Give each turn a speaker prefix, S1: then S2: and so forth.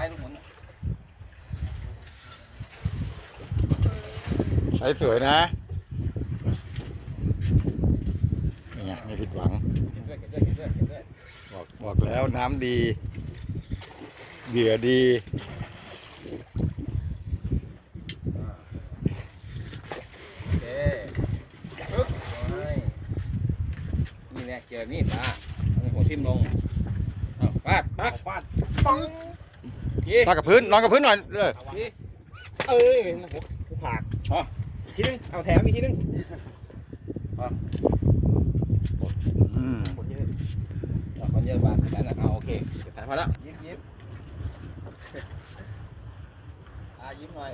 S1: ายลงหมด
S2: ใช้สวยนะนี่ไงไม่ผิดหวัง
S1: กินด้วยกินด้วยกินด้วยกินด้วย
S2: บอกบอกแล้วน้ำดีเหยื่อดี
S1: โอเคปึ๊บไว้นี่แหละเกี่ยวนี่ตาเอาหัวทิ่มลงเอา ฟาดปักฟาดปังยี่
S2: นอนกับพื้นนอนกับพื้นหน่อยเลย
S1: ยี่เอ้ยหัวหัวผากอ๋ออีกทีนึงเอาแถมอีกทีนึง
S2: อืม
S1: คนเยอะเอาคนเยอะบาทนั่นนะเอาโอเคเดี๋ยวถ่ายพอแล้วยิ้มยิ้มอ่ายิ้มหน่อย